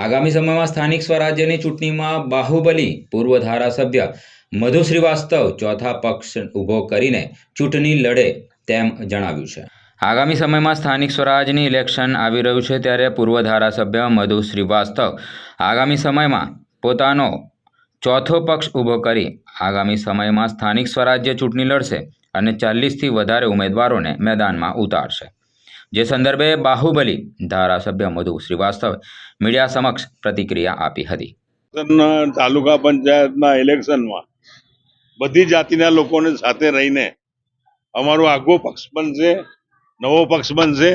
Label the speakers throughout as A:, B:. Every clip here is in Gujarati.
A: આગામી સમયમાં સ્થાનિક સ્વરાજ્યની ચૂંટણીમાં બાહુબલી પૂર્વ ધારાસભ્ય મધુ શ્રીવાસ્તવ ચોથા પક્ષ ઊભો કરીને ચૂંટણી લડે તેમ જણાવ્યું છે. આગામી સમયમાં સ્થાનિક સ્વરાજની ઇલેક્શન આવી રહ્યું છે ત્યારે પૂર્વ ધારાસભ્ય મધુ શ્રીવાસ્તવ આગામી સમયમાં પોતાનો ચોથો પક્ષ ઊભો કરી આગામી સમયમાં સ્થાનિક સ્વરાજ્ય ચૂંટણી લડશે અને ચાલીસથી વધારે ઉમેદવારોને મેદાનમાં ઉતારશે. જે સંદર્ભે બાહુબલી ધારાસભ્ય મધુ શ્રીવાસ્તવે મીડિયા સમક્ષ પ્રતિક્રિયા આપી હતી.
B: તાલુકા પંચાયતના ઇલેક્શનમાં બધી જાતિના લોકોને સાથે રહીને અમારો આગવો પક્ષ બનશે, નવો પક્ષ બનશે,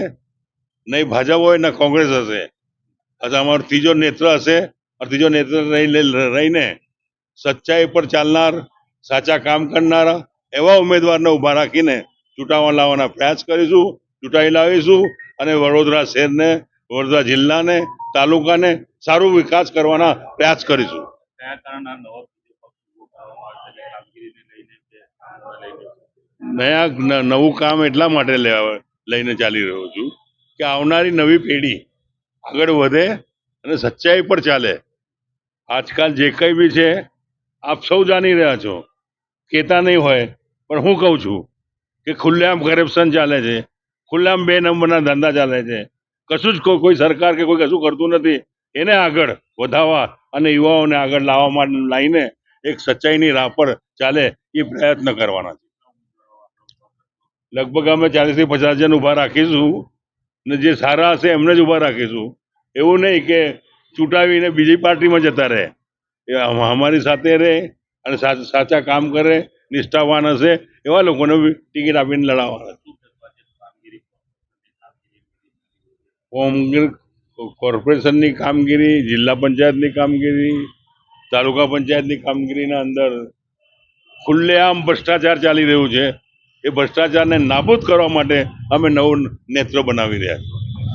B: નહીં ભાજપ હોય, ને કોંગ્રેસ હશે. અથવા અમારો ત્રીજો નેત્ર હશે ત્રીજો નેત્ર રહીને રહીને સચ્ચાઈ પર ચાલનાર, સાચા કામ કરનારા એવા ઉમેદવારને ઊભા રાખીને ચૂંટાવા લાવવાના પ્રયાસ કરીશું. ચૂંટાઈ લાવીશું અને વડોદરા શહેરને વડોદરા જિલ્લાને તાલુકાને સારો વિકાસ કરવાના પ્રયાસ કરીશું. નયા નવું કામ એટલા માટે લેવા લઈને ચાલી રહ્યો છું કે આવનારી નવી પેઢી આગળ વધે અને સચ્ચાઈ પર ચાલે. આજકાલ જે કંઈ બી છે આપ સૌ જાણી રહ્યા છો. કહેતા નહીં હોય પણ હું કહું છું કે ખુલ્લેઆમ કરપ્શન ચાલે છે. ખુલ્લેઆમ બે નંબરના ધંધા ચાલે છે. કશું જ કોઈ સરકાર કે કોઈ કશું કરતું નથી. એને આગળ વધાવવા અને યુવાઓને આગળ લાવવા માટે લાવીને એક સચ્ચાઈની રાહ પર ચાલે એ પ્રયત્ન કરવાના છે. લગભગ અમે ચાલીસથી પચાસ જણ ઊભા રાખીશું ને જે સારા હશે એમને જ ઊભા રાખીશું. એવું નહીં કે ચૂંટાવીને બીજી પાર્ટીમાં જતા રહે. એ અમારી સાથે રહે અને સાચા કામ કરે, નિષ્ઠાવાન હશે, એવા લોકોને ટિકિટ આપીને લડાવવાના કોંગ્રેસ કોર્પોરેશનની કામગીરી, જિલ્લા પંચાયતની કામગીરી, તાલુકા પંચાયતની કામગીરીના અંદર ખુલ્લેઆમ ભ્રષ્ટાચાર ચાલી રહ્યું છે. એ ભ્રષ્ટાચારને નાબૂદ કરવા માટે અમે નવું નેત્ર બનાવી રહ્યા છીએ.